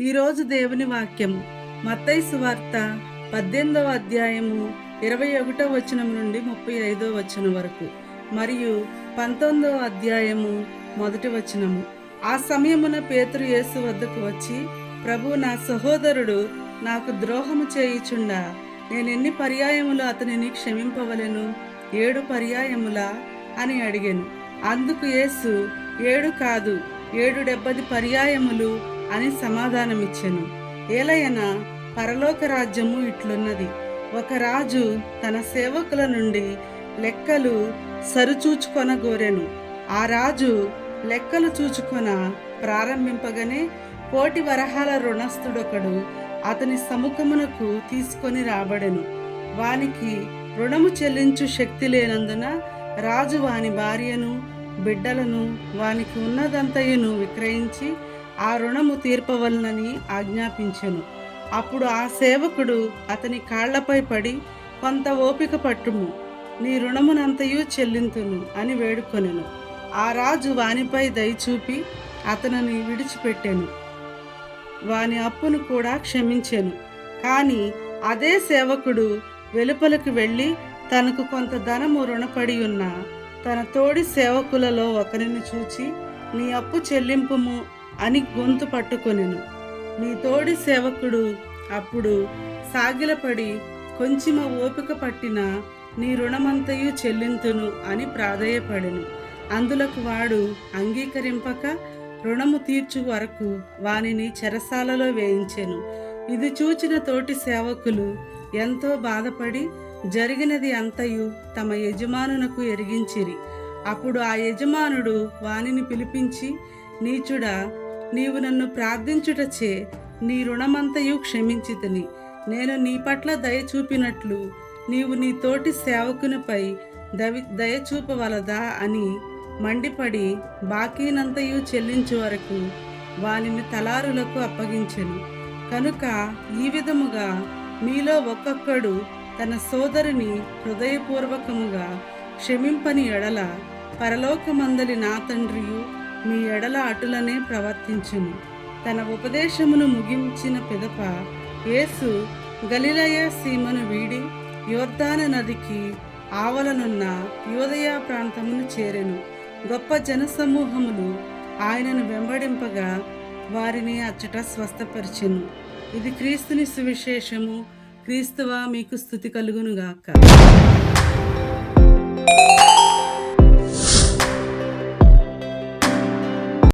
ఈరోజు దేవుని వాక్యం మత్తయి సువార్త పద్దెనిమిదవ అధ్యాయము ఇరవై ఒకటో వచనం నుండి ముప్పై ఐదో వచనం వరకు. మరియు పంతొమ్మిదవ అధ్యాయము మొదటి వచనము. ఆ సమయమున పేతురు యేసు వద్దకు వచ్చి ప్రభు నా సహోదరుడు నాకు ద్రోహము చేయుచుండా? నేను ఎన్ని పర్యాయములు అతనిని క్షమింపవలెను? ఏడు పర్యాయములా? అని అడిగాను. అందుకు యేసు ఏడు కాదు ఏడు డెబ్బది పర్యాయములు అని సమాధానమిచ్చెను. ఏలయన పరలోక రాజ్యము ఇట్లున్నది. ఒక రాజు తన సేవకుల నుండి లెక్కలు సరిచూచుకొనగోరెను. ఆ రాజు లెక్కలు చూచుకొన ప్రారంభింపగానే కోటి వరహాల రుణస్థుడొకడు అతని సముఖమునకు తీసుకొని రాబడెను. వానికి రుణము చెల్లించు శక్తి లేనందున రాజు వాని భార్యను బిడ్డలను వానికి ఉన్నదంతయును విక్రయించి ఆ రుణము తీర్పవలనని ఆజ్ఞాపించెను. అప్పుడు ఆ సేవకుడు అతని కాళ్ళపై పడి కొంత ఓపిక పట్టుము నీ రుణమునంతయు చెల్లింతును అని వేడుకొనెను. ఆ రాజు వానిపై దయచూపి అతనిని విడిచిపెట్టెను. వాని అప్పును కూడా క్షమించెను. కానీ అదే సేవకుడు వెలుపలకు వెళ్ళి తనకు కొంత ధనము రుణపడి ఉన్న తన తోడి సేవకులలో ఒకరిని చూచి నీ అప్పు చెల్లింపుము అని గొంతు పట్టుకొనెను. నీ తోడి సేవకుడు అప్పుడు సాగిలపడి కొంచెమ ఓపిక పట్టిన నీ రుణమంతయు చెల్లింతును అని ప్రాధేయపడెను. అందులకు వాడు అంగీకరింపక రుణము తీర్చు వరకు వానిని చెరసాలలో వేయించెను. ఇది చూచిన తోటి సేవకులు ఎంతో బాధపడి జరిగినది అంతయు తమ యజమానునకు ఎరిగించిరి. అప్పుడు ఆ యజమానుడు వానిని పిలిపించి నీచుడా నీవు నన్ను ప్రార్థించుటచే నీ రుణమంతయు క్షమించితిని. నేను నీ పట్ల దయ చూపినట్లు నీవు నీ తోటి సేవకునిపై దవి దయ చూపవలదా అని మండిపడి బాకీనంతయు చెల్లించే వరకు వానిని తలారులకు అప్పగించెను. కనుక ఈ విధముగా మీలో ఒక్కొక్కడు తన సోదరుని హృదయపూర్వకముగా క్షమింపని ఎడల పరలోకమందలి నా తండ్రియు మీ ఎడల అటులనే ప్రవర్తించును. తన ఉపదేశమును ముగించిన పిదప యేసు గలిలయ సీమను వీడి యోర్ధాన నదికి ఆవలనున్న యోదయ ప్రాంతమును చేరెను. గొప్ప జనసమూహములు ఆయనను వెంబడింపగా వారిని అచ్చట స్వస్థపరిచెను. ఇది క్రీస్తుని సువిశేషము. క్రీస్తువా మీకు స్థుతి కలుగునుగాక.